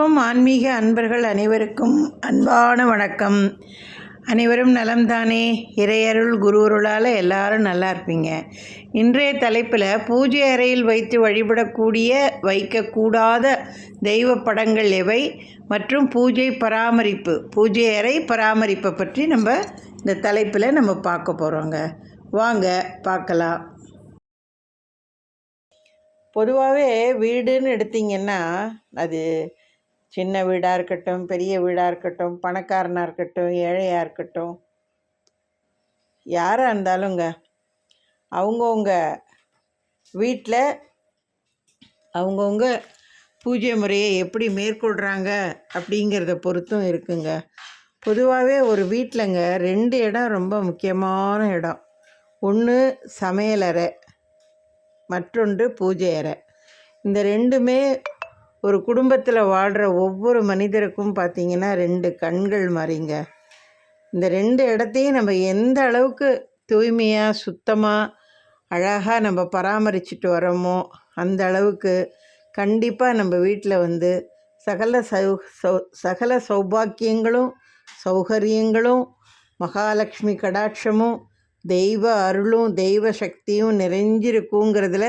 செல்வம் ஆன்மீக அன்பர்கள் அனைவருக்கும் அன்பான வணக்கம். அனைவரும் நலம்தானே? இறையருள் குருவருளால் எல்லாரும் நல்லா இருப்பீங்க. இன்றைய தலைப்பில் பூஜை அறையில் வைத்து வழிபடக்கூடிய வைக்கக்கூடாத தெய்வ படங்கள் எவை? மற்றும் பூஜை பராமரிப்பு பூஜை அறை பராமரிப்பை பற்றி நம்ம இந்த தலைப்பில் நம்ம பார்க்க போகிறோங்க வாங்க பார்க்கலாம். பொதுவாகவே வீடுன்னு எடுத்திங்கன்னா அது சின்ன வீடாக இருக்கட்டும் பெரிய வீடாக இருக்கட்டும் பணக்காரனாக இருக்கட்டும் ஏழையாக இருக்கட்டும். யாராக இருந்தாலுங்க அவங்கவுங்க வீட்டில் அவங்கவுங்க பூஜை முறையை எப்படி மேற்கொள்கிறாங்க அப்படிங்கிறத பொறுத்தும் இருக்குங்க. பொதுவாகவே ஒரு வீட்டிலங்க ரெண்டு இடம் ரொம்ப முக்கியமான இடம். ஒன்று சமையலறை மற்றொன்று பூஜை அறை. இந்த ரெண்டுமே ஒரு குடும்பத்தில் வாழ்கிற ஒவ்வொரு மனிதருக்கும் பார்த்திங்கன்னா ரெண்டு கண்கள் மாதிரிங்க இந்த ரெண்டு இடத்தையும் நம்ம எந்த அளவுக்கு தூய்மையாக சுத்தமாக அழகாக நம்ம பராமரிச்சுட்டு வரோமோ அந்த அளவுக்கு கண்டிப்பாக நம்ம வீட்டில் வந்து சகல சௌ சௌ சகல சௌபாக்கியங்களும் சௌகரியங்களும் மகாலட்சுமி கடாட்சமும் தெய்வ அருளும் தெய்வ சக்தியும் நிறைஞ்சிருக்குங்கிறதுல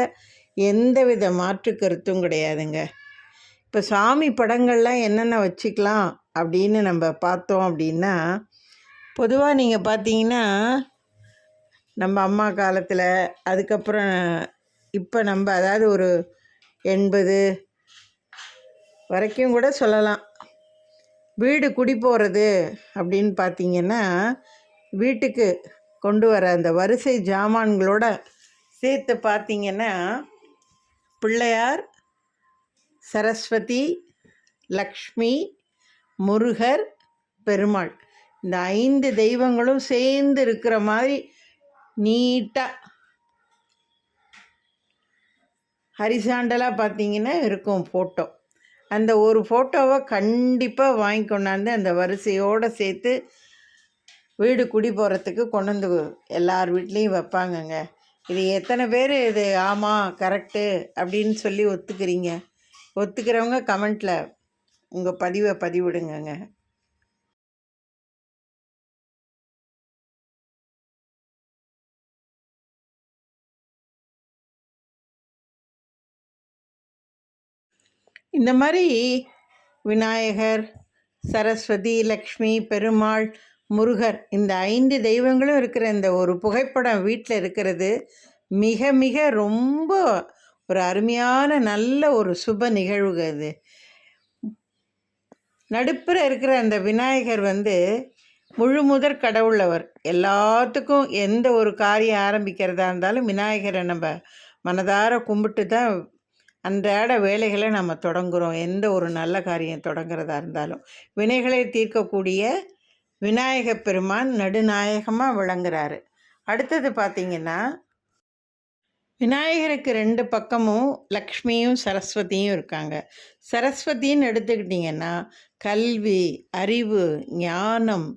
எந்தவித மாற்று கருத்தும் கிடையாதுங்க. இப்போ சாமி படங்கள்லாம் என்னென்ன வச்சுக்கலாம் அப்படின்னு நம்ம பார்த்தோம் அப்படின்னா பொதுவாக நீங்கள் பார்த்தீங்கன்னா நம்ம அம்மா காலத்தில் அதுக்கப்புறம் இப்போ நம்ம அதாவது ஒரு எண்பது வரைக்கும் கூட சொல்லலாம். வீடு குடி போகிறது அப்படின்னு பார்த்தீங்கன்னா வீட்டுக்கு கொண்டு வர அந்த வரிசை ஜாமான்களோட சேர்த்து பார்த்தீங்கன்னா பிள்ளையார் சரஸ்வதி லக்ஷ்மி முருகர் பெருமாள். இந்த ஐந்து தெய்வங்களும் சேர்ந்து இருக்கிற மாதிரி நீட்டாக ஹரிசாண்டலாக பார்த்தீங்கன்னா இருக்கும் ஃபோட்டோ அந்த ஒரு ஃபோட்டோவை கண்டிப்பாக வாங்கி கொண்டாந்து அந்த வரிசையோடு சேர்த்து வீடு குடி போகிறதுக்கு கொண்டு வந்து எல்லார் வீட்லேயும் வைப்பாங்கங்க. இது எத்தனை பேர் இது? ஆமாம் கரெக்டு அப்படின்னு சொல்லி ஒத்துக்கிறீங்க. ஒத்துக்கிறவங்க கமெண்ட்டில் உங்கள் பதிவை பதிவிடுங்கங்க. இந்த மாதிரி விநாயகர் சரஸ்வதி லக்ஷ்மி பெருமாள் முருகர் இந்த ஐந்து தெய்வங்களும் இருக்கிற இந்த ஒரு புகைப்படம் வீட்டில் இருக்கிறது மிக மிக ரொம்ப ஒரு அருமையான நல்ல ஒரு சுப நிகழ்வுக அது. நடுப்புற இருக்கிற அந்த விநாயகர் வந்து முழு முதற் கடவுளவர். எல்லாத்துக்கும் எந்த ஒரு காரியம் ஆரம்பிக்கிறதா இருந்தாலும் விநாயகரை நம்ம மனதார கும்பிட்டு தான் அன்றாட வேலைகளை நம்ம தொடங்குகிறோம் எந்த ஒரு நல்ல காரியம் தொடங்குறதா இருந்தாலும். வினைகளை தீர்க்கக்கூடிய விநாயக பெருமான் நடுநாயகமாக விளங்குறாரு. அடுத்தது பார்த்திங்கன்னா விநாயகருக்கு ரெண்டு பக்கமும் லக்ஷ்மியும் சரஸ்வதியும் இருக்காங்க. சரஸ்வதின்னு எடுத்துக்கிட்டிங்கன்னா கல்வி அறிவு ஞானம்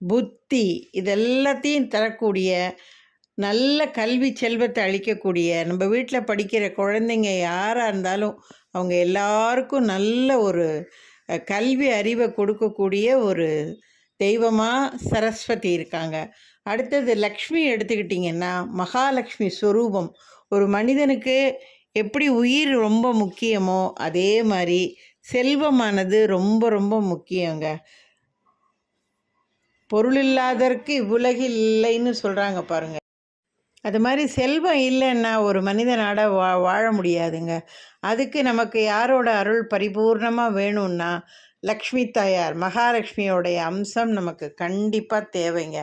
புத்தி இதெல்லாத்தையும் தரக்கூடிய நல்ல கல்வி செல்வத்தை அளிக்கக்கூடிய நம்ம வீட்டில் படிக்கிற குழந்தைங்க யாராக இருந்தாலும் அவங்க எல்லாருக்கும் நல்ல ஒரு கல்வி அறிவை கொடுக்கக்கூடிய ஒரு தெய்வமாக சரஸ்வதி இருக்காங்க. அடுத்தது லக்ஷ்மி எடுத்துக்கிட்டிங்கன்னா மகாலட்சுமி ஸ்வரூபம் ஒரு மனிதனுக்கு எப்படி உயிர் ரொம்ப முக்கியமோ அதே மாதிரி செல்வமானது ரொம்ப ரொம்ப முக்கியங்க. பொருள் இல்லாதற்கு இவ்வுலகில் இல்லைன்னு சொல்கிறாங்க பாருங்கள் அது மாதிரி செல்வம் இல்லைன்னா ஒரு மனிதனாட வா வாழ முடியாதுங்க. அதுக்கு நமக்கு யாரோட அருள் பரிபூர்ணமாக வேணும்னா லக்ஷ்மி தாயார் மகாலட்சுமியோடைய அம்சம் நமக்கு கண்டிப்பாக தேவைங்க.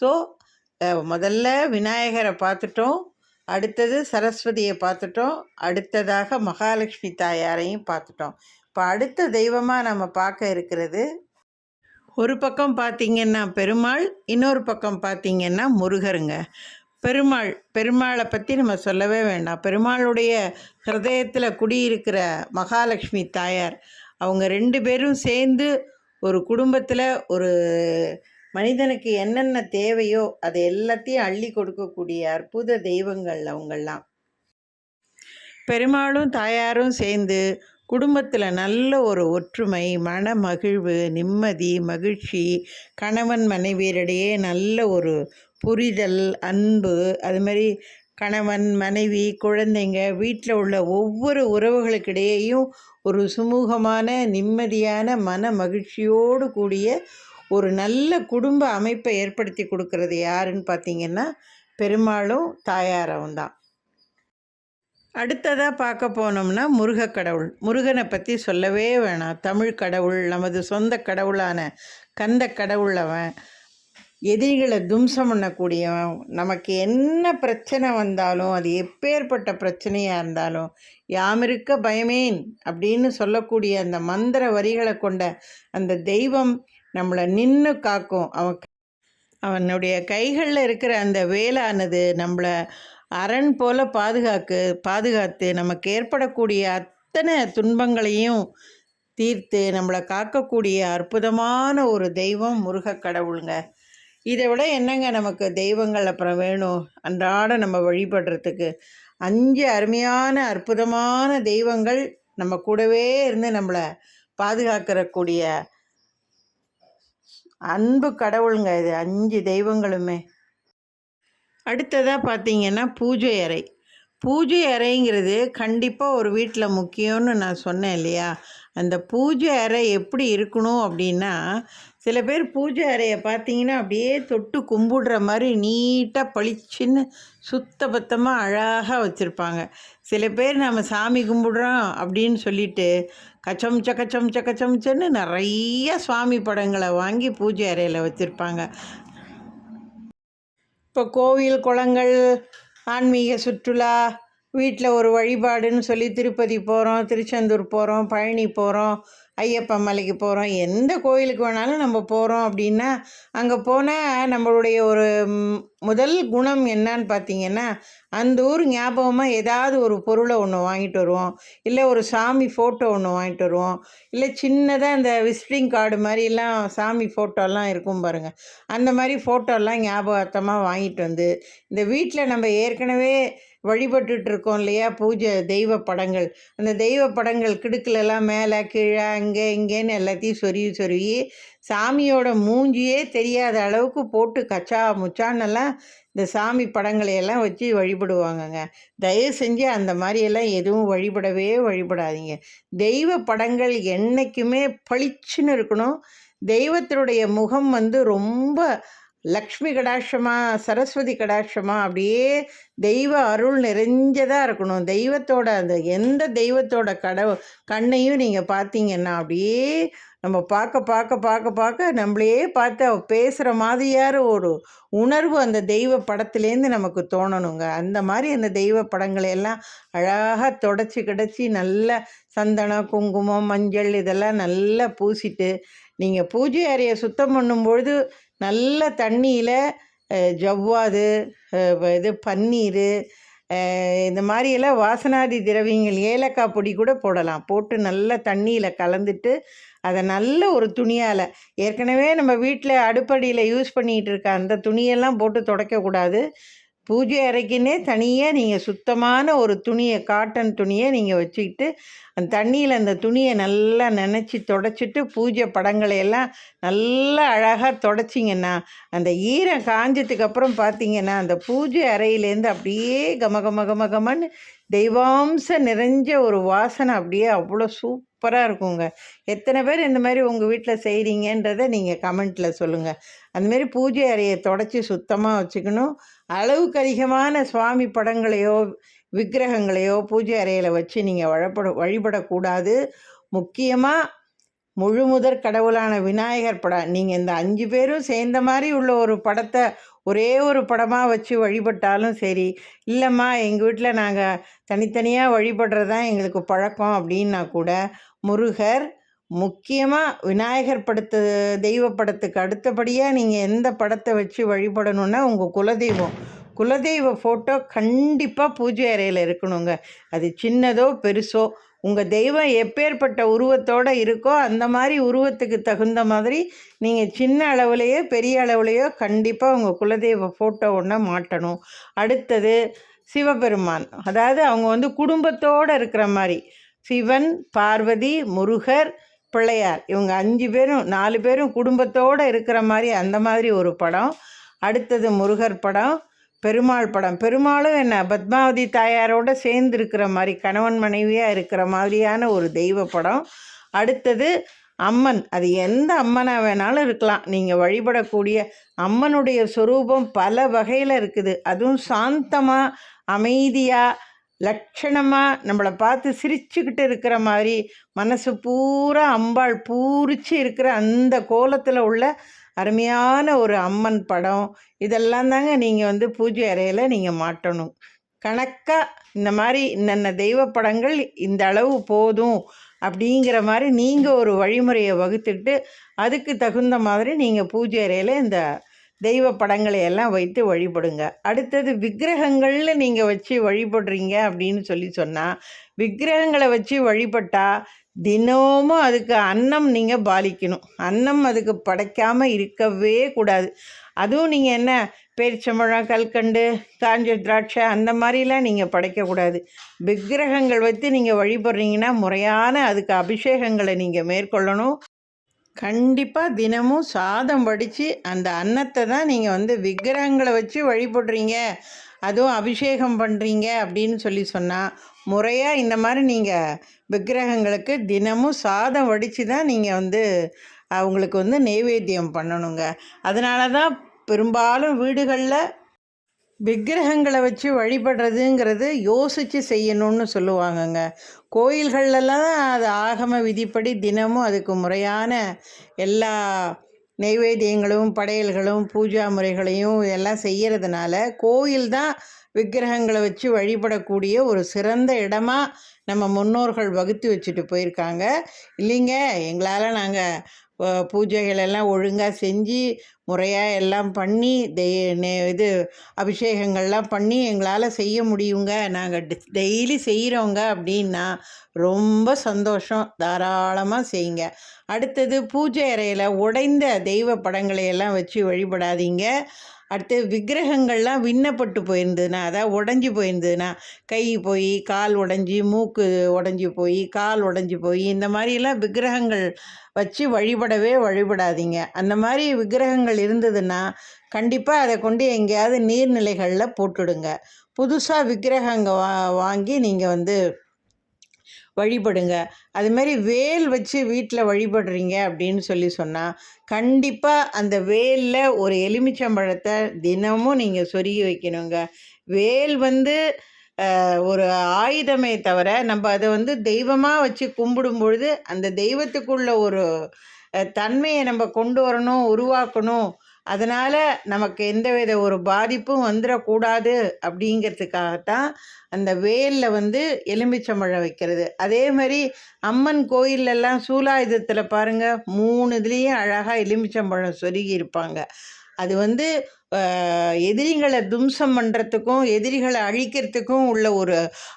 ஸோ முதல்ல விநாயகரை பார்த்துட்டோம். அடுத்தது சரஸ்வதியை பார்த்துட்டோம். அடுத்ததாக மகாலட்சுமி தாயாரையும் பார்த்துட்டோம். இப்போ அடுத்த தெய்வமாக நம்ம பார்க்க இருக்கிறது ஒரு பக்கம் பார்த்திங்கன்னா பெருமாள் இன்னொரு பக்கம் பார்த்திங்கன்னா முருகருங்க. பெருமாள் பெருமாளை பற்றி நம்ம சொல்லவே வேண்டாம். பெருமாளுடைய ஹிருதயத்தில் குடியிருக்கிற மகாலட்சுமி தாயார் அவங்க ரெண்டு பேரும் சேர்ந்து ஒரு குடும்பத்தில் ஒரு மனிதனுக்கு என்னென்ன தேவையோ அதை எல்லாத்தையும் அள்ளி கொடுக்கக்கூடிய அற்புத தெய்வங்கள் அவங்கெல்லாம் பெருமாளும் தாயாரும் சேர்ந்து குடும்பத்தில் நல்ல ஒரு ஒற்றுமை மன மகிழ்வு நிம்மதி மகிழ்ச்சி கணவன் மனைவியரிடையே நல்ல ஒரு புரிதல் அன்பு அது மாதிரி கணவன் மனைவி குழந்தைங்க வீட்டில் உள்ள ஒவ்வொரு உறவுகளுக்கிடையேயும் ஒரு சுமூகமான நிம்மதியான மன மகிழ்ச்சியோடு கூடிய ஒரு நல்ல குடும்ப அமைப்பை ஏற்படுத்தி கொடுக்கறது யாருன்னு பார்த்தீங்கன்னா பெருமாளும் தாயாரவும் தான். அடுத்ததாக பார்க்க போனோம்னா முருகக் கடவுள். முருகனை பற்றி சொல்லவே வேணாம். தமிழ் கடவுள் நமது சொந்த கடவுளான கந்த கடவுள் அவன். எதிரிகளை தும்சம் பண்ணக்கூடியவன். நமக்கு என்ன பிரச்சனை வந்தாலும் அது எப்பேற்பட்ட பிரச்சனையாக இருந்தாலும் யாமிருக்க பயமேன் அப்படின்னு சொல்லக்கூடிய அந்த மந்திர வரிகளை கொண்ட அந்த தெய்வம் நம்மளை நின்று காக்கும். அவன் அவனுடைய கைகளில் இருக்கிற அந்த வேலானது நம்மளை அரண் போல பாதுகாக்கு பாதுகாத்து நமக்கு ஏற்படக்கூடிய அத்தனை துன்பங்களையும் தீர்த்து நம்மளை காக்கக்கூடிய அற்புதமான ஒரு தெய்வம் முருக கடவுளுங்க. இதை விட என்னங்க நமக்கு தெய்வங்கள் அப்புறம் வேணும்? அன்றாட நம்ம வழிபடுறதுக்கு அஞ்சு அருமையான அற்புதமான தெய்வங்கள் நம்ம கூடவே இருந்து நம்மளை பாதுகாக்கிறக்கூடிய அன்பு கடவுளுங்க இது அஞ்சு தெய்வங்களுமே. அடுத்ததாக பார்த்தீங்கன்னா பூஜை அறை. பூஜை அறைங்கிறது கண்டிப்பாக ஒரு வீட்டில் முக்கியம்னு நான் சொன்னேன் இல்லையா? அந்த பூஜை அறை எப்படி இருக்கணும் அப்படின்னா சில பேர் பூஜை அறையை பார்த்தீங்கன்னா அப்படியே தொட்டு கும்பிடுற மாதிரி நீட்டாக பளிச்சுன்னு சுத்தபத்தமாக அழகாக வச்சுருப்பாங்க. சில பேர் நம்ம சாமி கும்பிடுறோம் அப்படின்னு சொல்லிட்டு கச்சம் சக்கச்சம் சக்கச்சம்ச்சன்னு நிறைய சுவாமி படங்களை வாங்கி பூஜை அறையில் வச்சுருப்பாங்க. இப்போ கோவில் குளங்கள் ஆன்மீக சுற்றுலா வீட்டில் ஒரு வழிபாடுன்னு சொல்லி திருப்பதி போகிறோம் திருச்செந்தூர் போகிறோம் பழனி போகிறோம் ஐயப்பன் மலைக்கு போகிறோம் எந்த கோயிலுக்கு வேணாலும் நம்ம போகிறோம் அப்படின்னா அங்கே போனால் நம்மளுடைய ஒரு முதல் குணம் என்னன்னு பார்த்தீங்கன்னா அந்த ஊர் ஞாபகமாக ஏதாவது ஒரு பொருளை ஒன்று வாங்கிட்டு வருவோம். இல்லை ஒரு சாமி ஃபோட்டோ ஒன்று வாங்கிட்டு வருவோம். இல்லை சின்னதாக இந்த விசிட்டிங் கார்டு மாதிரிலாம் சாமி ஃபோட்டோலாம் இருக்கும் பாருங்கள் அந்த மாதிரி ஃபோட்டோலாம் ஞாபகார்த்தமாக வாங்கிட்டு வந்து இந்த வீட்டில் நம்ம ஏற்கனவே வழிபட்டுட்டு இருக்கோம் இல்லையா? பூஜை தெய்வ படங்கள். அந்த தெய்வ படங்கள் கிடுக்கிலலாம் மேலே கீழே அங்கே இங்கேன்னு எல்லாத்தையும் சொருவி சொருவி சாமியோட மூஞ்சியே தெரியாத அளவுக்கு போட்டு கச்சா முச்சான்னெல்லாம் இந்த சாமி படங்களை எல்லாம் வச்சு வழிபடுவாங்கங்க. தயவு செஞ்சு அந்த மாதிரியெல்லாம் எதுவும் வழிபடவே வழிபடாதீங்க. தெய்வ படங்கள் என்றைக்குமே பளிச்சுன்னு இருக்கணும். தெய்வத்தினுடைய முகம் வந்து ரொம்ப லக்ஷ்மி கடாட்சமா சரஸ்வதி கடாட்சமா அப்படியே தெய்வ அருள் நிறைஞ்சதாக இருக்கணும். தெய்வத்தோட அந்த எந்த தெய்வத்தோட கடவு கண்ணையும் நீங்கள் பார்த்தீங்கன்னா அப்படியே நம்ம பார்க்க பார்க்க பார்க்க பார்க்க நம்மளையே பார்த்து அவ பேசுகிற மாதிரியான ஒரு உணர்வு அந்த தெய்வ படத்துலேருந்து நமக்கு தோணணுங்க. அந்த மாதிரி அந்த தெய்வ படங்களை எல்லாம் அழகாக தொடச்சி கிடச்சி நல்ல சந்தனம் குங்குமம் மஞ்சள் இதெல்லாம் நல்லா பூசிட்டு நீங்கள் பூஜை அறையை சுத்தம் பண்ணும்பொழுது நல்ல தண்ணியில் ஜவ்வாது இது பன்னீர் இந்த மாதிரியெல்லாம் வாசனாதி திரவியங்கள் ஏலக்காய் பொடி கூட போடலாம். போட்டு நல்லா தண்ணியில் கலந்துட்டு அதை நல்ல ஒரு துணியால் ஏற்கனவே நம்ம வீட்டில் அடுப்படியில் யூஸ் பண்ணிகிட்டு இருக்க அந்த துணியெல்லாம் போட்டு துடைக்கக்கூடாது. பூஜை அறைக்குன்னே தனியாக நீங்கள் சுத்தமான ஒரு துணியை காட்டன் துணியை நீங்கள் வச்சுக்கிட்டு அந்த தண்ணியில் அந்த துணியை நல்லா நினச்சி தொடச்சிட்டு பூஜை படங்களை எல்லாம் நல்லா அழகாக தொடச்சிங்கன்னா அந்த ஈரம் காஞ்சதுக்கப்புறம் பார்த்தீங்கன்னா அந்த பூஜை அறையிலேருந்து அப்படியே கம கம கம கமன்னு தெய்வாம்சம் நிறைஞ்ச ஒரு வாசனை அப்படியே அவ்வளோ சூப்பராக இருக்குங்க. எத்தனை பேர் இந்த மாதிரி உங்கள் வீட்டில் செய்கிறீங்கன்றதை நீங்கள் கமெண்ட்டில் சொல்லுங்கள் அந்தமாரி பூஜை அறையை தொடச்சி சுத்தமாக வச்சுக்கணும். அளவுக்கு அதிகமான சுவாமி படங்களையோ விக்கிரகங்களையோ பூஜை அறையில் வச்சு நீங்கள் வழிபட வழிபடக்கூடாது. முக்கியமாக முழு முதற் கடவுளான விநாயகர் படம் நீங்கள் இந்த அஞ்சு பேரும் சேர்ந்த மாதிரி உள்ள ஒரு படத்தை ஒரே ஒரு படமாக வச்சு வழிபட்டாலும் சரி இல்லைம்மா எங்கள் வீட்டில் நாங்கள் தனித்தனியாக வழிபடுறது தான் எங்களுக்கு பழக்கம் அப்படின்னா கூட முருகர் முக்கியமாக விநாயகர் படத்து தெய்வ படத்துக்கு அடுத்தபடியாக நீங்கள் எந்த படத்தை வச்சு வழிபடணுன்னா உங்கள் குலதெய்வம். குலதெய்வ ஃபோட்டோ கண்டிப்பாக பூஜை அறையில் இருக்கணுங்க. அது சின்னதோ பெருசோ உங்கள் தெய்வம் எப்பேற்பட்ட உருவத்தோடு இருக்கோ அந்த மாதிரி உருவத்துக்கு தகுந்த மாதிரி நீங்கள் சின்ன அளவுலேயோ பெரிய அளவுலேயோ கண்டிப்பாக உங்கள் குலதெய்வ ஃபோட்டோ ஒன்று மாட்டணும். அடுத்தது சிவபெருமான். அதாவது அவங்க வந்து குடும்பத்தோடு இருக்கிற மாதிரி. சிவன் பார்வதி முருகர் பிள்ளையார். இவங்க அஞ்சு பேரும் நாலு பேரும் குடும்பத்தோடு இருக்கிற மாதிரி அந்த மாதிரி ஒரு படம். அடுத்தது முருகர் படம் பெருமாள் படம். பெருமாளும் என்ன பத்மாவதி தாயாரோட சேர்ந்து இருக்கிற மாதிரி கணவன் மனைவியாக இருக்கிற மாதிரியான ஒரு தெய்வ படம். அடுத்தது அம்மன். அது எந்த அம்மனாக வேணாலும் இருக்கலாம். நீங்கள் வழிபடக்கூடிய அம்மனுடைய சொரூபம் பல வகையில் இருக்குது. அதுவும் சாந்தமாக அமைதியாக லட்சணமாக நம்மளை பார்த்து சிரிச்சுக்கிட்டு இருக்கிற மாதிரி மனசு பூரா அம்பாள் பூரிச்சு இருக்கிற அந்த கோலத்தில் உள்ள அருமையான ஒரு அம்மன் படம். இதெல்லாம் தாங்க நீங்கள் வந்து பூஜை அறையில் நீங்கள் மாட்டணும். கணக்காக இந்த மாதிரி இன்னென்ன தெய்வ படங்கள் இந்த அளவு போதும் அப்படிங்கிற மாதிரி நீங்கள் ஒரு வழிமுறையை வகுத்துட்டு அதுக்கு தகுந்த மாதிரி நீங்கள் பூஜை அறையில் இந்த தெய்வ படங்களை எல்லாம் வைத்து வழிபடுங்க. அடுத்தது விக்கிரகங்கள்னு நீங்கள் வச்சு வழிபடுறீங்க அப்படின்னு சொல்லி சொன்னால் விக்கிரகங்களை வச்சு வழிபட்டால் தினமும் அதுக்கு அன்னம் நீங்கள் பாலிக்கணும். அன்னம் அதுக்கு படைக்காமல் இருக்கவே கூடாது. அதுவும் நீங்கள் என்ன பேரிச்சம்பழம் கல்கண்டு காஞ்ச திராட்சை அந்த மாதிரிலாம் நீங்கள் படைக்கக்கூடாது விக்கிரகங்கள் வைத்து நீங்கள் வழிபடுறீங்கன்னா முறையான அதுக்கு அபிஷேகங்களை நீங்கள் மேற்கொள்ளணும். கண்டிப்பாக தினமும் சாதம் வடித்து அந்த அன்னத்தை தான் நீங்கள் வந்து விக்கிரகங்களை வச்சு வழிபடுறீங்க. அதுவும் அபிஷேகம் பண்ணுறீங்க அப்படின்னு சொல்லி சொன்னால் முறையாக இந்த மாதிரி நீங்கள் விக்கிரகங்களுக்கு தினமும் சாதம் வடித்து தான் நீங்கள் வந்து அவங்களுக்கு வந்து நெய்வேத்தியம் பண்ணணுங்க. அதனால தான் பெரும்பாலும் வீடுகளில் விக்கிரகங்களை வச்சு வழிபடுறதுங்கிறது யோசித்து செய்யணும்னு சொல்லுவாங்கங்க. கோயில்கள்லாம் அது ஆகம விதிப்படி தினமும் அதுக்கு முறையான எல்லா நெய்வேத்தியங்களும் படையல்களும் பூஜா முறைகளையும் எல்லாம் செய்கிறதுனால கோயில் தான் விக்கிரகங்களை வச்சு வழிபடக்கூடிய ஒரு சிறந்த இடமா நம்ம முன்னோர்கள் வகுத்து வச்சுட்டு போயிருக்காங்க. இல்லைங்க எங்களால் நாங்கள் பூஜைகள் எல்லாம் ஒழுங்காக செஞ்சு முறையாக எல்லாம் பண்ணி இது அபிஷேகங்கள்லாம் பண்ணி எங்களால் செய்ய முடியுங்க. நாங்கள் டெய்லி செய்கிறோங்க அப்படின்னா ரொம்ப சந்தோஷம். தாராளமாக செய்யுங்க. அடுத்தது பூஜை அறையில் உடைந்த தெய்வ படங்களை எல்லாம் வச்சு வழிபடாதீங்க. அடுத்து விக்கிரகங்கள்லாம் விண்ணப்பட்டு போயிருந்ததுன்னா அதாவது உடஞ்சி போயிருந்ததுன்னா கை போய் கால் உடஞ்சி மூக்கு உடஞ்சி போய் கால் உடஞ்சி போய் இந்த மாதிரிலாம் விக்கிரகங்கள் வச்சு வழிபடவே வழிபடாதீங்க. அந்த மாதிரி விக்கிரகங்கள் இருந்ததுன்னா கண்டிப்பாக அதை கொண்டு எங்கேயாவது நீர்நிலைகளில் போட்டுடுங்க. புதுசாக விக்கிரகங்க வா வாங்கி நீங்கள் வந்து வழிபடுங்க. அதுமாரி வேல் வச்சு வீட்டில் வழிபடுறீங்க அப்படின்னு சொல்லி சொன்னால் கண்டிப்பாக அந்த வேலில் ஒரு எலுமிச்சம்பழத்தை தினமும் நீங்கள் சொருகி வைக்கணுங்க. வேல் வந்து ஒரு ஆயுதமே தவிர நம்ம அதை வந்து தெய்வமாக வச்சு கும்பிடும் பொழுது அந்த தெய்வத்துக்குள்ள ஒரு தன்மையை நம்ம கொண்டு வரணும் உருவாக்கணும். அதனால் நமக்கு எந்தவித ஒரு பாதிப்பும் வந்துடக்கூடாது அப்படிங்கிறதுக்காகத்தான் அந்த வேலில் வந்து எலுமிச்சம்பழம் வைக்கிறது. அதே மாதிரி அம்மன் கோயிலெல்லாம் சூலாயுதத்தில் பாருங்கள் மூணு இதுலேயும் அழகாக எலுமிச்சம்பழம் சொருகி இருப்பாங்க. அது வந்து எதிரிகளை தும்சம் பண்ணுறதுக்கும் எதிரிகளை அழிக்கிறதுக்கும் உள்ள ஒரு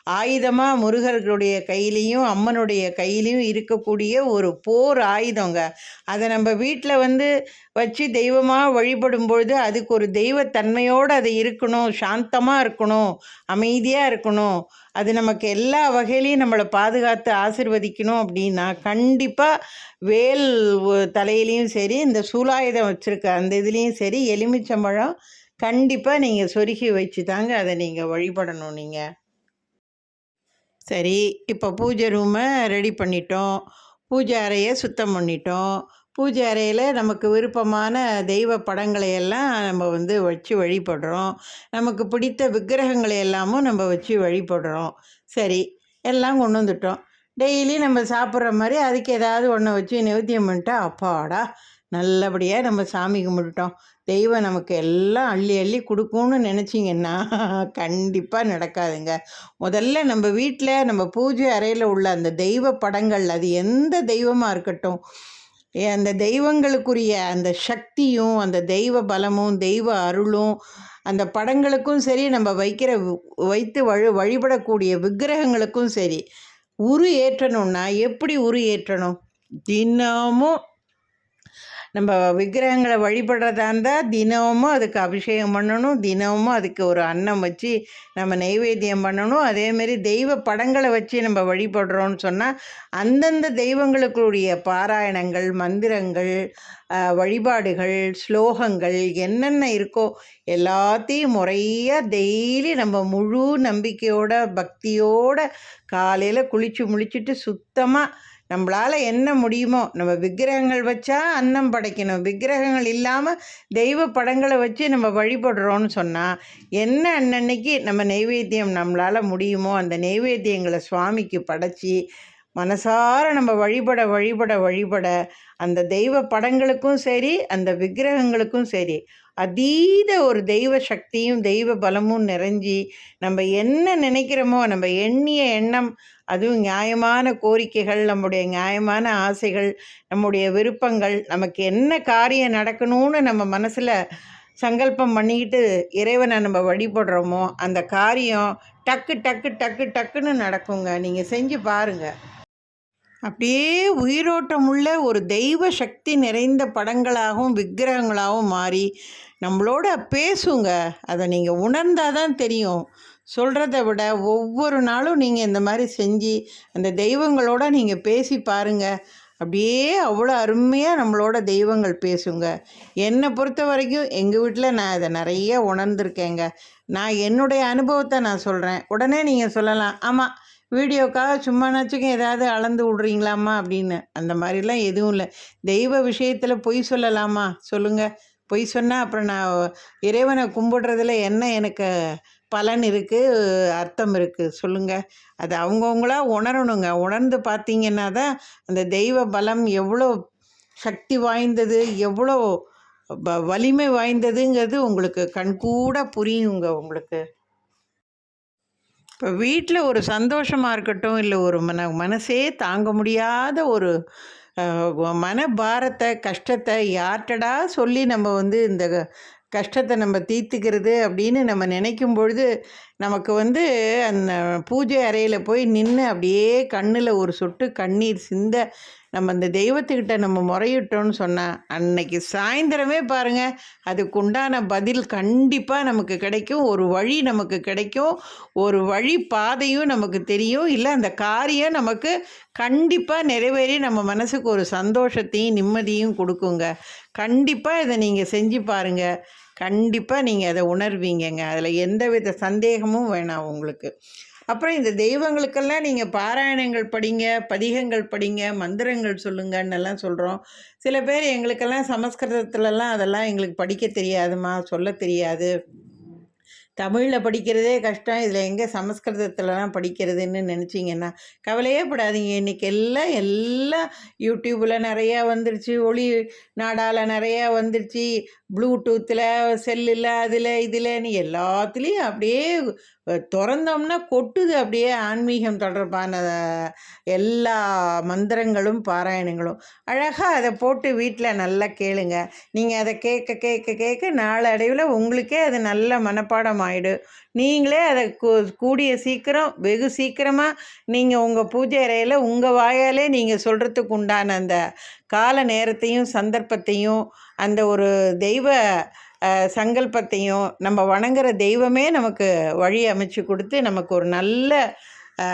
ஆயுதமாக முருகர்களுடைய கையிலையும் அம்மனுடைய கையிலையும் இருக்கக்கூடிய ஒரு போர் ஆயுதங்க. அதை நம்ம வீட்டில் வந்து வச்சு தெய்வமாக வழிபடும் பொழுது அதுக்கு ஒரு தெய்வத்தன்மையோடு அது இருக்கணும் சாந்தமாக இருக்கணும் அமைதியாக இருக்கணும். அது நமக்கு எல்லா வகையிலையும் நம்மளை பாதுகாத்து ஆசிர்வதிக்கணும் அப்படின்னா கண்டிப்பாக வேல் தலையிலையும் சரி இந்த சூலாயுதம் வச்சுருக்க அந்த இதுலேயும் சரி எலுமிச்சம்பழம் கண்டிப்பாக நீங்கள் சொருகி வச்சு தாங்க அதை நீங்கள் வழிபடணும் நீங்கள் சரி இப்போ பூஜை ரூமை ரெடி பண்ணிட்டோம். பூஜை அறையை சுத்தம் பண்ணிட்டோம். பூஜை அறையில் நமக்கு விருப்பமான தெய்வ படங்களை எல்லாம் நம்ம வந்து வச்சு வழிபடுறோம். நமக்கு பிடித்த விக்கிரகங்களை எல்லாமும் நம்ம வச்சு வழிபடுறோம். சரி எல்லாம் கொண்டு வந்துட்டோம். டெய்லி நம்ம சாப்பிட்ற மாதிரி அதுக்கு ஏதாவது ஒன்றை வச்சு நிவத்தியம் பண்ணிட்டா அப்பாடா நல்லபடியாக நம்ம சாமி கும்பிட்டுட்டோம். தெய்வம் நமக்கு எல்லாம் அள்ளி அள்ளி கொடுக்கும்னு நினச்சிங்கன்னா கண்டிப்பாக நடக்காதுங்க. முதல்ல நம்ம வீட்டில் நம்ம பூஜை அறையில் உள்ள அந்த தெய்வ படங்கள் அது எந்த தெய்வமாக இருக்கட்டும் அந்த தெய்வங்களுக்குரிய அந்த சக்தியும் அந்த தெய்வ பலமும் தெய்வ அருளும் அந்த படங்களுக்கும் சரி நம்ம வைக்கிற வைத்து வழி வழிபடக்கூடிய விக்கிரகங்களுக்கும் சரி உரு ஏற்றணும்னா எப்படி உரு ஏற்றணும்? தினமும் நம்ம விக்கிரகங்களை வழிபடுறதா இருந்தால் தினமும் அதுக்கு அபிஷேகம் பண்ணணும். தினமும் அதுக்கு ஒரு அன்னம் வச்சு நம்ம நைவேத்தியம் பண்ணணும். அதேமாரி தெய்வ படங்களை வச்சு நம்ம வழிபடுறோம்னு சொன்னால் அந்தந்த தெய்வங்களுக்குரிய பாராயணங்கள் மந்திரங்கள் வழிபாடுகள் ஸ்லோகங்கள் என்னென்ன இருக்கோ எல்லாத்தையும் முறையாக டெய்லி நம்ம முழு நம்பிக்கையோட பக்தியோட காலையில் குளித்து முழிச்சிட்டு சுத்தமாக நம்மளால் என்ன முடியுமோ நம்ம விக்கிரகங்கள் வச்சா அன்னம் படைக்கணும். விக்கிரகங்கள் இல்லாமல் தெய்வ படங்களை வச்சு நம்ம வழிபடுறோன்னு சொன்னால் என்ன அன்னன்னைக்கு நம்ம நெய்வேத்தியம் நம்மளால் முடியுமோ அந்த நெய்வேத்தியங்களை சுவாமிக்கு படைச்சி மனசார நம்ம வழிபட வழிபட வழிபட அந்த தெய்வ படங்களுக்கும் சரி அந்த விக்கிரகங்களுக்கும் சரி அதீத ஒரு தெய்வ சக்தியும் தெய்வ பலமும் நிறைஞ்சி நம்ம என்ன நினைக்கிறோமோ நம்ம எண்ணிய எண்ணம் அதுவும் நியாயமான கோரிக்கைகள் நம்முடைய நியாயமான ஆசைகள் நம்முடைய விருப்பங்கள் நமக்கு என்ன காரியம் நடக்கணும்னு நம்ம மனசில் சங்கல்பம் பண்ணிக்கிட்டு இறைவனை நம்ம வழிபடுறோமோ அந்த காரியம் டக்கு டக்கு டக்கு டக்குன்னு நடக்குங்க. நீங்கள் செஞ்சு பாருங்கள் அப்படியே உயிரோட்டம் உள்ள ஒரு தெய்வ சக்தி நிறைந்த படங்களாகவும் விக்கிரகங்களாகவும் மாறி நம்மளோட பேசுங்க. அதை நீங்கள் உணர்ந்தால் தான் தெரியும். சொல்கிறத விட ஒவ்வொரு நாளும் நீங்கள் இந்த மாதிரி செஞ்சு அந்த தெய்வங்களோட நீங்கள் பேசி பாருங்கள் அப்படியே அவ்வளோ அருமையாக நம்மளோட தெய்வங்கள் பேசுங்க. என்னை பொறுத்த வரைக்கும் எங்கள் வீட்டில் நான் இதை நிறைய உணர்ந்துருக்கேங்க. நான் என்னுடைய அனுபவத்தை நான் சொல்கிறேன் உடனே நீங்கள் சொல்லலாம். ஆமாம் வீடியோக்காக சும்மானாச்சுக்கும் ஏதாவது அளந்து விட்றீங்களாம்மா அப்படின்னு. அந்த மாதிரிலாம் எதுவும் இல்லை. தெய்வ விஷயத்தில் பொய் சொல்லலாமா? சொல்லுங்கள் பொய் சொன்னால் அப்புறம் நான் இறைவனை கும்பிடுறதுல என்ன எனக்கு பலன் இருக்குது அர்த்தம் இருக்குது சொல்லுங்கள் அது அவங்கவுங்களா உணரணுங்க. உணர்ந்து பார்த்தீங்கன்னா தான் அந்த தெய்வ பலம் எவ்வளோ சக்தி வாய்ந்தது எவ்வளோ வ வலிமை வாய்ந்ததுங்கிறது உங்களுக்கு கண்கூட புரியுங்க உங்களுக்கு. இப்போ வீட்டில் ஒரு சந்தோஷமாக இருக்கட்டும் இல்லை ஒரு மன மனசே தாங்க முடியாத ஒரு மன பாரத்தை கஷ்டத்தை யார்கிட்டடா சொல்லி நம்ம வந்து இந்த கஷ்டத்தை நம்ம தீர்த்துக்கிறது அப்படின்னு நம்ம நினைக்கும் பொழுது நமக்கு வந்து அந்த பூஜை அறையில் போய் நின்று அப்படியே கண்ணில் ஒரு சொட்டு கண்ணீர் சிந்த நம்ம அந்த தெய்வத்துக்கிட்ட நம்ம முறையிட்டோன்னு சொன்னால் அன்னைக்கு சாயந்தரமே பாருங்கள் அதுக்கு உண்டான பதில் கண்டிப்பாக நமக்கு கிடைக்கும். ஒரு வழி நமக்கு கிடைக்கும். ஒரு வழி பாதையும் நமக்கு தெரியும். இல்லை அந்த காரியம் நமக்கு கண்டிப்பாக நிறைவேறி நம்ம மனசுக்கு ஒரு சந்தோஷத்தையும் நிம்மதியும் கொடுக்குங்க. கண்டிப்பாக இதை நீங்கள் செஞ்சு பாருங்கள் கண்டிப்பாக நீங்கள் அதை உணர்வீங்கங்க. அதில் எந்த வித சந்தேகமும் வேணாம் உங்களுக்கு. அப்புறம் இந்த தெய்வங்களுக்கெல்லாம் நீங்கள் பாராயணங்கள் படிங்க பதிகங்கள் படிங்க மந்திரங்கள் சொல்லுங்கன்னு எல்லாம் சொல்கிறோம் சில பேர் எங்களுக்கெல்லாம் சமஸ்கிருதத்துலலாம் அதெல்லாம் எங்களுக்கு படிக்க தெரியாதுமா சொல்ல தெரியாது. தமிழில் படிக்கிறதே கஷ்டம். இதில் எங்கே சமஸ்கிருதத்துலலாம் படிக்கிறதுன்னு நினச்சிங்கன்னா கவலையே படாதீங்க. இன்றைக்கி எல்லாம் எல்லாம் யூடியூப்பில் நிறையா வந்துருச்சு. ஒளி நாடால் நிறையா வந்துருச்சு. ப்ளூடூத்தில் செல்லில் அதில் இதில்னு எல்லாத்துலேயும் அப்படியே திறந்தோம்னா கொட்டுது அப்படியே ஆன்மீகம் தொடர்பான எல்லா மந்திரங்களும் பாராயணங்களும். அழகாக அதை போட்டு வீட்டில் நல்லா கேளுங்க. நீங்கள் அதை கேட்க கேட்க கேட்க நாளடைவில் உங்களுக்கே அது நல்ல மனப்பாடம் ஆகிடும் நீங்களே அதை கூடிய சீக்கிரம் வெகு சீக்கிரமாக நீங்கள் உங்கள் பூஜை அறையில் உங்கள் வாயாலே நீங்கள் சொல்கிறதுக்கு உண்டான அந்த கால நேரத்தையும் சந்தர்ப்பத்தையும் அந்த ஒரு தெய்வ சங்கல்பத்தையும் நம்ம வணங்குற தெய்வமே நமக்கு வழி அமைச்சு கொடுத்து நமக்கு ஒரு நல்ல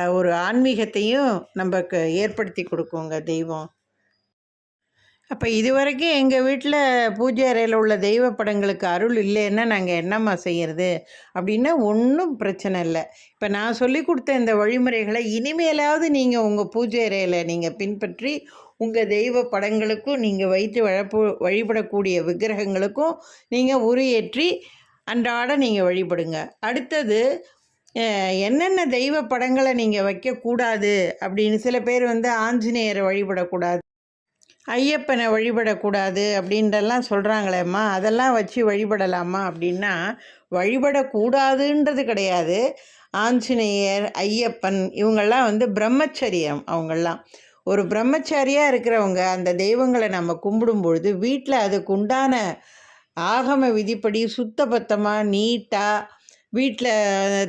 ஒரு ஆன்மீகத்தையும் நமக்கு ஏற்படுத்தி கொடுக்குங்க தெய்வம். அப்போ இது வரைக்கும் எங்கள் வீட்டில் பூஜை அறையில் உள்ள தெய்வ படங்களுக்கு அருள் இல்லைன்னா நாங்கள் என்னம்மா செய்கிறது அப்படின்னா ஒன்றும் பிரச்சனை இல்லை. இப்போ நான் சொல்லி கொடுத்த இந்த வழிமுறைகளை இனிமேலாவது நீங்கள் உங்கள் பூஜை அறையில் நீங்கள் பின்பற்றி உங்கள் தெய்வ படங்களுக்கும் நீங்கள் வைத்து வழப்பு வழிபடக்கூடிய விக்கிரகங்களுக்கும் நீங்கள் உரியேற்றி அன்றாட நீங்கள் வழிபடுங்க. அடுத்தது என்னென்ன தெய்வ படங்களை நீங்கள் வைக்கக்கூடாது அப்படின்னு சில பேர் வந்து ஆஞ்சநேயரை வழிபடக்கூடாது. ஐயப்பனை வழிபடக்கூடாது அப்படின்றலாம் சொல்கிறாங்களேம்மா அதெல்லாம் வச்சு வழிபடலாமா அப்படின்னா வழிபடக்கூடாதுன்றது கிடையாது. ஆஞ்சநேயர் ஐயப்பன் இவங்கெல்லாம் வந்து பிரம்மச்சரியம் அவங்கெல்லாம். ஒரு பிரம்மச்சாரியாக இருக்கிறவங்க அந்த தெய்வங்களை நம்ம கும்பிடும் பொழுது வீட்டில் அதுக்கு உண்டான ஆகம விதிப்படி சுத்தபத்தமாக நீட்டாக வீட்டில்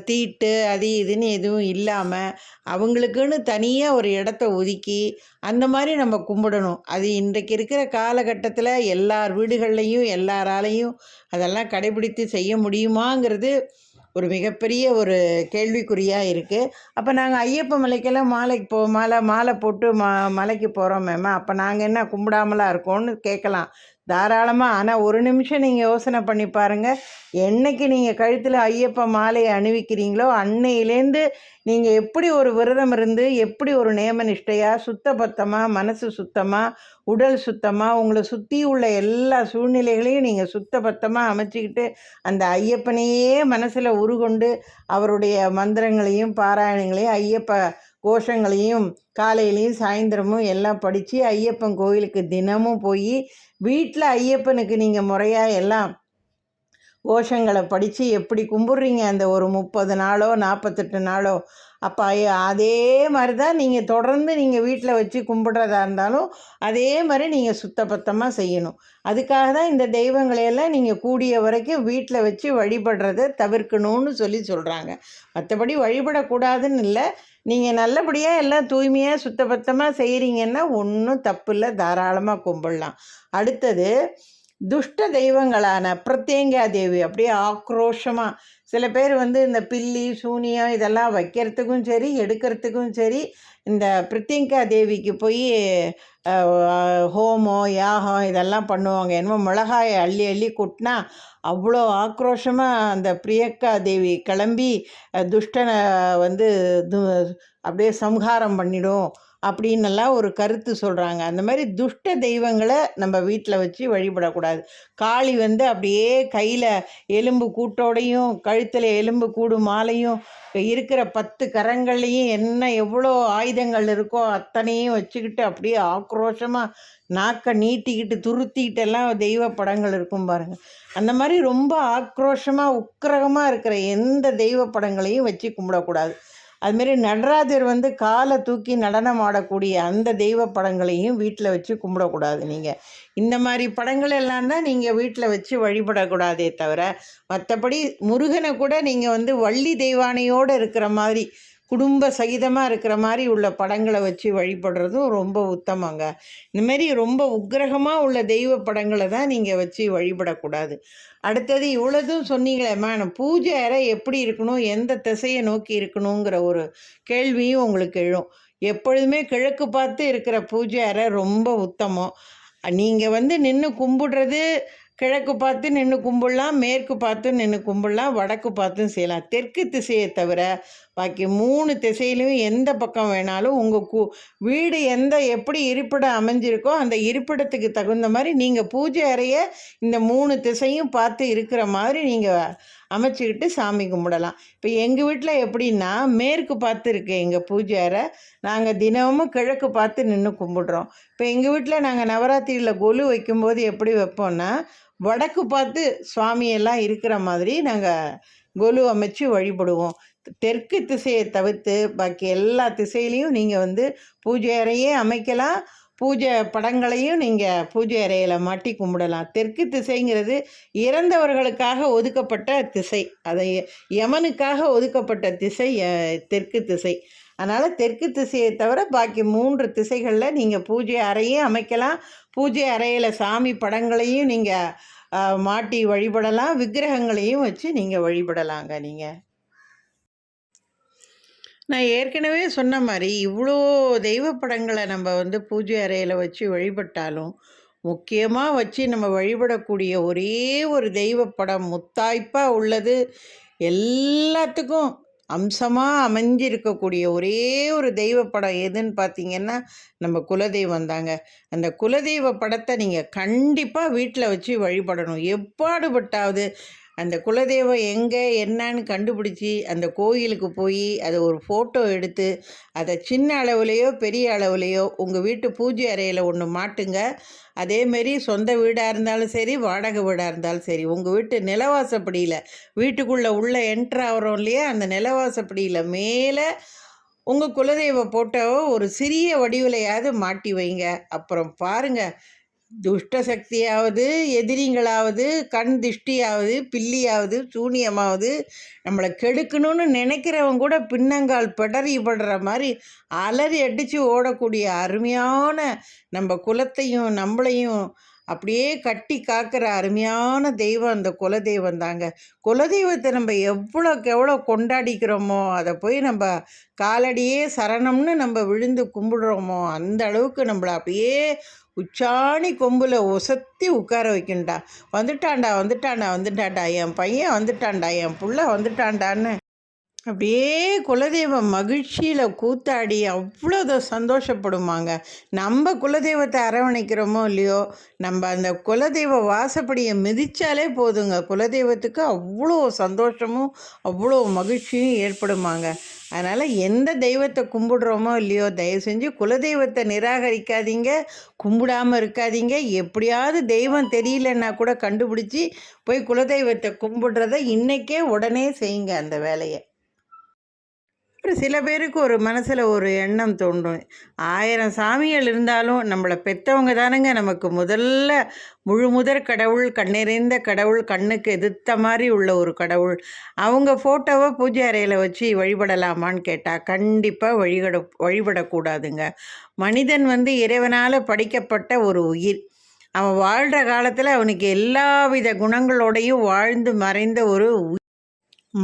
தீட்டு அது இதுன்னு எதுவும் இல்லாமல் அவங்களுக்குன்னு தனியாக ஒரு இடத்த ஒதுக்கி அந்த மாதிரி நம்ம கும்பிடணும். அது இன்றைக்கு இருக்கிற காலகட்டத்தில் எல்லார் வீடுகள்லையும் எல்லாராலையும் அதெல்லாம் கடைபிடித்து செய்ய முடியுமாங்கிறது ஒரு மிகப்பெரிய ஒரு கேள்விக்குறியாக இருக்குது அப்போ நாங்கள் ஐயப்ப மலைக்கெல்லாம் மாலைக்கு போ மாலை மாலை போட்டு மா மலைக்கு போகிறோம் மேம் அப்போ நாங்கள் என்ன கும்பிடாமலாம் இருக்கோம்னு கேட்கலாம். தாராளமாக ஆனால் ஒரு நிமிஷம் நீங்கள் யோசனை பண்ணி பாருங்கள் என்றைக்கு நீங்கள் கழுத்தில் ஐயப்ப மாலையை அணிவிக்கிறீங்களோ அன்னையிலேருந்து நீங்கள் எப்படி ஒரு விரதம் இருந்து எப்படி ஒரு நேம நிஷ்டையாக சுத்தபத்தமாக மனசு சுத்தமாக உடல் சுத்தமாக உங்களை சுற்றி உள்ள எல்லா சூழ்நிலைகளையும் நீங்கள் சுத்தபத்தமாக அமைச்சிக்கிட்டு அந்த ஐயப்பனையே மனசில் உருகொண்டு அவருடைய மந்திரங்களையும் பாராயணங்களையும் ஐயப்ப கோஷங்களையும் காலையிலையும் சாயந்தரமும் எல்லாம் படித்து ஐயப்பன் கோயிலுக்கு தினமும் போய் வீட்டில் ஐயப்பனுக்கு நீங்கள் முறையாக எல்லாம் கோஷங்களை படித்து எப்படி கும்பிட்றீங்க? அந்த ஒரு முப்பது நாளோ நாற்பத்தெட்டு நாளோ அப்போ அதே மாதிரி தான் நீங்கள் தொடர்ந்து நீங்கள் வீட்டில் வச்சு கும்பிட்றதா இருந்தாலும் அதே மாதிரி நீங்கள் சுத்தபத்தமாக செய்யணும். அதுக்காக தான் இந்த தெய்வங்களையெல்லாம் நீங்கள் கூடிய வரைக்கும் வீட்டில் வச்சு வழிபடுறத தவிர்க்கணும்னு சொல்லி சொல்கிறாங்க மற்றபடி வழிபடக்கூடாதுன்னு இல்லை. நீங்கள் நல்லபடியாக எல்லாம் தூய்மையாக சுத்தபத்தமாக செய்கிறீங்கன்னா ஒன்றும் தப்பு இல்லை தாராளமாக கும்பிடலாம். அடுத்தது துஷ்ட தெய்வங்களான பிரத்யங்கா தேவி அப்படியே ஆக்ரோஷமாக சில பேர் வந்து இந்த பில்லி சூனியம் இதெல்லாம் வைக்கிறதுக்கும் சரி எடுக்கிறதுக்கும் சரி இந்த பிரித்திங்கா தேவிக்கு போய் ஹோமம் யாகம் இதெல்லாம் பண்ணுவாங்க. என்னமோ மிளகாயை அள்ளி அள்ளி கொட்டினா அவ்வளோ ஆக்ரோஷமாக அந்த பிரியங்கா தேவி கிளம்பி துஷ்டனை வந்து அப்படியே சம்ஹாரம் பண்ணிடும். அப்படின்னெல்லாம் ஒரு கருத்து சொல்கிறாங்க அந்த மாதிரி துஷ்ட தெய்வங்களை நம்ம வீட்டில் வச்சு வழிபடக்கூடாது. காளி வந்து அப்படியே கையில் எலும்பு கூட்டோடையும் கழுத்தில் எலும்பு கூடு மாலையும் இருக்கிற பத்து கரங்கள்லேயும் என்ன எவ்வளோ ஆயுதங்கள் இருக்கோ அத்தனையும் வச்சுக்கிட்டு அப்படியே ஆக்ரோஷமாக நாக்கை நீட்டிக்கிட்டு துருத்திக்கிட்டு எல்லாம் தெய்வ படங்கள் இருக்கும் பாருங்கள் அந்த மாதிரி ரொம்ப ஆக்ரோஷமாக உக்கிரகமாக இருக்கிற எந்த தெய்வ படங்களையும் வச்சு கும்பிடக்கூடாது. அதுமாரி நடராஜர் வந்து காலை தூக்கி நடனம் ஆடக்கூடிய அந்த தெய்வ படங்களையும் வீட்டில் வச்சு கும்பிடக்கூடாது நீங்கள் இந்த மாதிரி படங்கள் எல்லாம் தான் நீங்கள் வீட்டில் வச்சு வழிபடக்கூடாதே தவிர மற்றபடி முருகனை கூட நீங்கள் வந்து வள்ளி தெய்வானையோடு இருக்கிற மாதிரி குடும்ப சகிதமாக இருக்கிற மாதிரி உள்ள படங்களை வச்சு வழிபடுறதும் ரொம்ப உத்தமங்க. இந்தமாரி ரொம்ப உக்கிரகமாக உள்ள தெய்வ படங்களை தான் நீங்கள் வச்சு வழிபடக்கூடாது. அடுத்தது இவ்வளோதும் சொன்னீங்களேம்மா பூஜை அறை எப்படி இருக்கணும் எந்த திசையை நோக்கி இருக்கணுங்கிற ஒரு கேள்வியும் உங்களுக்கு எழும். எப்பொழுதுமே கிழக்கு பார்த்து இருக்கிற பூஜை அறை ரொம்ப உத்தமம். நீங்கள் வந்து நின்று கும்பிடுறது கிழக்கு பார்த்து நின்று கும்பிடலாம் மேற்கு பார்த்து நின்று கும்பிடலாம் வடக்கு பார்த்தும் செய்யலாம். தெற்கு திசையை தவிர பாக்கி மூணு திசையிலையும் எந்த பக்கம் வேணாலும் உங்கள் கு வீடு எந்த எப்படி இருப்பிடம் அமைஞ்சிருக்கோ அந்த இருப்பிடத்துக்கு தகுந்த மாதிரி நீங்கள் பூஜை அறைய இந்த மூணு திசையும் பார்த்து இருக்கிற மாதிரி நீங்கள் அமைச்சிக்கிட்டு சாமி கும்பிடலாம். இப்போ எங்கள் வீட்டில் எப்படின்னா மேற்கு பார்த்து இருக்கு எங்கள் பூஜை அறை நாங்கள் தினமும் கிழக்கு பார்த்து நின்று கும்பிடுறோம். இப்போ எங்கள் வீட்டில் நாங்கள் நவராத்திரியில் கொலு வைக்கும்போது எப்படி வைப்போம்னா வடக்கு பார்த்து சுவாமியெல்லாம் இருக்கிற மாதிரி நாங்கள் கொலு அமைச்சு வழிபடுவோம். தெற்கு திசையை தவிர்த்து பாக்கி எல்லா திசையிலையும் நீங்கள் வந்து பூஜை அறையே அமைக்கலாம். பூஜை படங்களையும் நீங்கள் பூஜை அறையில் மாட்டி கும்பிடலாம். தெற்கு திசைங்கிறது இறந்தவர்களுக்காக ஒதுக்கப்பட்ட திசை. அதை யமனுக்காக ஒதுக்கப்பட்ட திசை தெற்கு திசை. அதனால் தெற்கு திசையை தவிர பாக்கி மூன்று திசைகளில் நீங்கள் பூஜை அறையும் அமைக்கலாம். பூஜை அறையில் சாமி படங்களையும் நீங்கள் மாட்டி வழிபடலாம். விக்கிரகங்களையும் வச்சு நீங்கள் வழிபடலாங்க நீங்கள் நான் ஏற்கனவே சொன்ன மாதிரி இவ்வளோ தெய்வ படங்களை நம்ம வந்து பூஜை அறையில் வச்சு வழிபட்டாலும் முக்கியமாக வச்சு நம்ம வழிபடக்கூடிய ஒரே ஒரு தெய்வ படம் முத்தாய்ப்பாக உள்ளது. எல்லாத்துக்கும் அம்சமாக அமைஞ்சிருக்கக்கூடிய ஒரே ஒரு தெய்வ படம் எதுன்னு பார்த்தீங்கன்னா நம்ம குலதெய்வம் தாங்க. அந்த குலதெய்வ படத்தை நீங்கள் கண்டிப்பாக வீட்டில் வச்சு வழிபடணும். எப்பாடுபட்டாவது அந்த குலதெய்வம் எங்கே என்னன்னு கண்டுபிடிச்சி அந்த கோயிலுக்கு போய் அதை ஒரு ஃபோட்டோ எடுத்து அதை சின்ன அளவுலேயோ பெரிய அளவுலேயோ உங்கள் வீட்டு பூஜை அறையில் ஒன்று மாட்டுங்க. அதேமாரி சொந்த வீடாக இருந்தாலும் சரி வாடகை வீடாக இருந்தாலும் சரி உங்கள் வீட்டு நிலவாசப்படியில் வீட்டுக்குள்ளே உள்ளே என்ட்ரு ஆகிறோம் இல்லையா அந்த நிலவாசப்படியில் மேலே உங்கள் குலதெய்வ போட்டோவை ஒரு சிறிய வடிவிலையாவது மாட்டி வைங்க. அப்புறம் பாருங்கள் துஷ்ட சக்தியாவது எதிரிங்களாவது கண் திஷ்டியாவது பில்லியாவது சூனியமாவது நம்மளை கெடுக்கணும்னு நினைக்கிறவங்க கூட பின்னங்கால் பிடறி படுற மாதிரி அலறி அடித்து ஓடக்கூடிய அருமையான நம்ம குலத்தையும் நம்மளையும் அப்படியே கட்டி காக்கிற அருமையான தெய்வம் அந்த குலதெய்வம் தாங்க. குலதெய்வத்தை நம்ம எவ்வளோக்கு எவ்வளோ கொண்டாடிக்கிறோமோ அதை போய் நம்ம காலடியே சரணம்னு நம்ம விழுந்து கும்பிடுறோமோ அந்த அளவுக்கு நம்மளை அப்படியே உச்சாணி கொம்பில் ஒசத்தி உட்கார வைக்கண்டா வந்துட்டான்டா வந்துட்டான்டா வந்துட்டான்டா. என் பையன் வந்துட்டான்டா என் புள்ள வந்துட்டான்டான்னு அப்படியே குலதெய்வம் மகிழ்ச்சியில் கூத்தாடி அவ்வளோ சந்தோஷப்படுமாங்க. நம்ம குலதெய்வத்தை அரவணைக்கிறோமோ இல்லையோ நம்ம அந்த குலதெய்வ வாசப்படியை மிதித்தாலே போதுங்க. குலதெய்வத்துக்கு அவ்வளோ சந்தோஷமும் அவ்வளோ மகிழ்ச்சியும் ஏற்படுமாங்க. அதனால் எந்த தெய்வத்தை கும்பிடுறோமோ இல்லையோ தயவு செஞ்சு குலதெய்வத்தை நிராகரிக்காதீங்க கும்பிடாமல் இருக்காதீங்க. எப்படியாவது தெய்வம் தெரியலன்னா கூட கண்டுபிடிச்சி போய் குலதெய்வத்தை கும்பிடுறத இன்றைக்கே உடனே செய்யுங்க அந்த வேலையை. அப்புறம் சில பேருக்கு ஒரு மனசில் ஒரு எண்ணம் தோன்றும். ஆயிரம் சாமிகள் இருந்தாலும் நம்மளை பெற்றவங்க தானுங்க நமக்கு முதல்ல முழு முதற் கடவுள் கண்ணிறைந்த கடவுள் கண்ணுக்கு எதிர்த்த மாதிரி உள்ள ஒரு கடவுள். அவங்க ஃபோட்டோவை பூஜை அறையில் வச்சு வழிபடலாமான்னு கேட்டால் கண்டிப்பாக வழிபட வழிபடக்கூடாதுங்க. மனிதன் வந்து இறைவனால் படிக்கப்பட்ட ஒரு உயிர். அவன் வாழ்கிற காலத்தில் அவனுக்கு எல்லாவித குணங்களோடையும் வாழ்ந்து மறைந்த ஒரு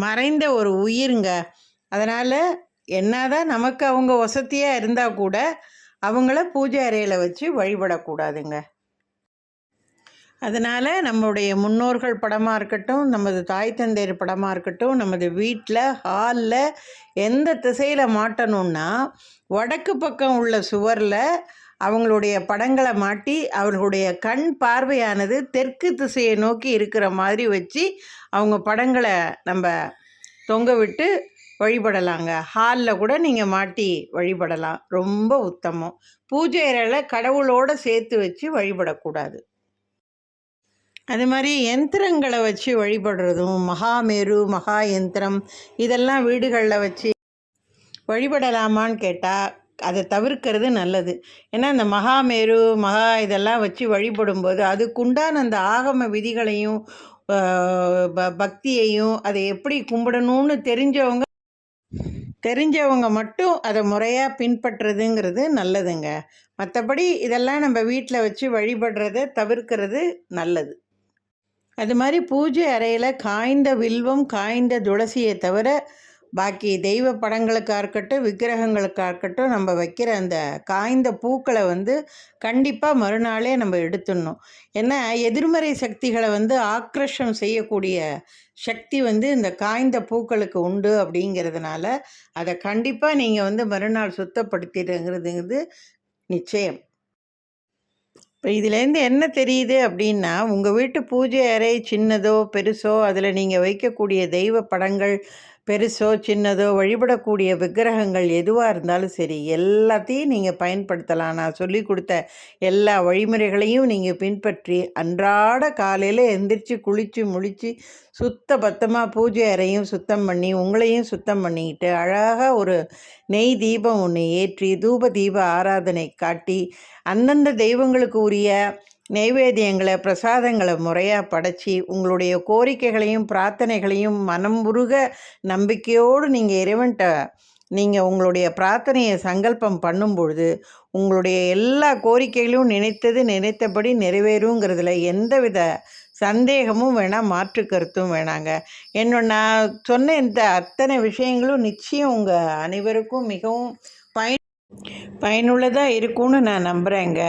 மறைந்த ஒரு உயிருங்க. அதனால் என்னதான் நமக்கு அவங்க வசதியாக இருந்தால் கூட அவங்கள பூஜை அறையில் வச்சு வழிபடக்கூடாதுங்க. அதனால் நம்முடைய முன்னோர்கள் படமாக இருக்கட்டும் நமது தாய் தந்தையர் படமாக இருக்கட்டும் நமது வீட்டில் ஹாலில் எந்த திசையில் மாட்டணும்னா வடக்கு பக்கம் உள்ள சுவரில் அவங்களுடைய படங்களை மாட்டி அவர்களுடைய கண் பார்வையானது தெற்கு திசையை நோக்கி இருக்கிற மாதிரி வச்சு அவங்க படங்களை நம்ம தொங்க விட்டு வழிபடலாங்க. ஹாலில் கூட நீங்கள் மாட்டி வழிபடலாம். ரொம்ப உத்தமம். பூஜை அறையில் கடவுளோடு சேர்த்து வச்சு வழிபடக்கூடாது. அது மாதிரி யந்திரங்களை வச்சு வழிபடுறதும் மகாமேரு மகா யந்திரம் இதெல்லாம் வீடுகளில் வச்சு வழிபடலாமான்னு கேட்டால் அதை தவிர்க்கிறது நல்லது. ஏன்னா இந்த மகாமேரு மகா இதெல்லாம் வச்சு வழிபடும்போது அதுக்குண்டான அந்த ஆகம விதிகளையும் பக்தியையும் அதை எப்படி கும்பிடணும்னு தெரிஞ்சவங்க தெரிஞ்சவங்க மட்டும் அதை முறையாக பின்பற்றுறதுங்கிறது நல்லதுங்க. மற்றபடி இதெல்லாம் நம்ம வீட்டில் வச்சு வழிபடுறத தவிர்க்கிறது நல்லது. அது மாதிரி பூஜை அறையில் காய்ந்த வில்வம் காய்ந்த துளசியை தவிர பாக்கி தெய்வ படங்களுக்காக இருக்கட்டும் விக்கிரகங்களுக்காக இருக்கட்டும் நம்ம வைக்கிற அந்த காய்ந்த பூக்களை வந்து கண்டிப்பாக மறுநாளே நம்ம எடுத்துடணும். ஏன்னா எதிர்மறை சக்திகளை வந்து ஆக்ரஷம் செய்யக்கூடிய சக்தி வந்து இந்த காய்ந்த பூக்களுக்கு உண்டு அப்படிங்கிறதுனால அதை கண்டிப்பாக நீங்கள் வந்து மறுநாள் சுத்தப்படுத்திடுங்கிறதுங்கிறது நிச்சயம். இப்போ இதுலேருந்து என்ன தெரியுது அப்படின்னா உங்கள் வீட்டு பூஜை அறை சின்னதோ பெருசோ அதில் நீங்கள் வைக்கக்கூடிய தெய்வ படங்கள் பெருசோ சின்னதோ வழிபடக்கூடிய விக்கிரகங்கள் எதுவாக இருந்தாலும் சரி எல்லாத்தையும் நீங்கள் பயன்படுத்தலாம். நான் சொல்லி கொடுத்த எல்லா வழிமுறைகளையும் நீங்கள் பின்பற்றி அன்றாட காலையில் எந்திரிச்சு குளித்து முழித்து சுத்த பத்தமாக பூஜை அறையும் சுத்தம் பண்ணி உங்களையும் சுத்தம் பண்ணிக்கிட்டு அழகாக ஒரு நெய் தீபம் ஒன்று ஏற்றி தூப தீப ஆராதனை காட்டி அந்தந்த தெய்வங்களுக்கு உரிய நெய்வேதியங்களை பிரசாதங்களை முறையாக படைச்சி உங்களுடைய கோரிக்கைகளையும் பிரார்த்தனைகளையும் மனம் உருக நம்பிக்கையோடு நீங்கள் இறைவன்கிட்ட நீங்கள் உங்களுடைய பிரார்த்தனையை சங்கல்பம் பண்ணும் பொழுது உங்களுடைய எல்லா கோரிக்கைகளையும் நினைத்தது நினைத்தபடி நிறைவேறுங்கிறதுல எந்தவித சந்தேகமும் வேணாம் மாற்று கருத்தும் வேணாங்க. என்னோட நான் சொன்ன இந்த அத்தனை விஷயங்களும் நிச்சயம் உங்கள் அனைவருக்கும் மிகவும் பயன் பயனுள்ளதாக இருக்கும்னு நான் நம்புகிறேங்க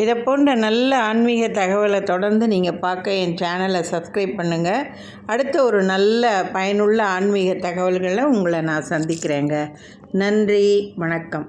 இதை போன்ற நல்ல ஆன்மீக தகவலை தொடர்ந்து நீங்கள் பார்க்க என் சேனலை சப்ஸ்கிரைப் பண்ணுங்கள் அடுத்த ஒரு நல்ல பயனுள்ள ஆன்மீக தகவல்களை உங்களை நான் சந்திக்கிறேங்க. நன்றி வணக்கம்.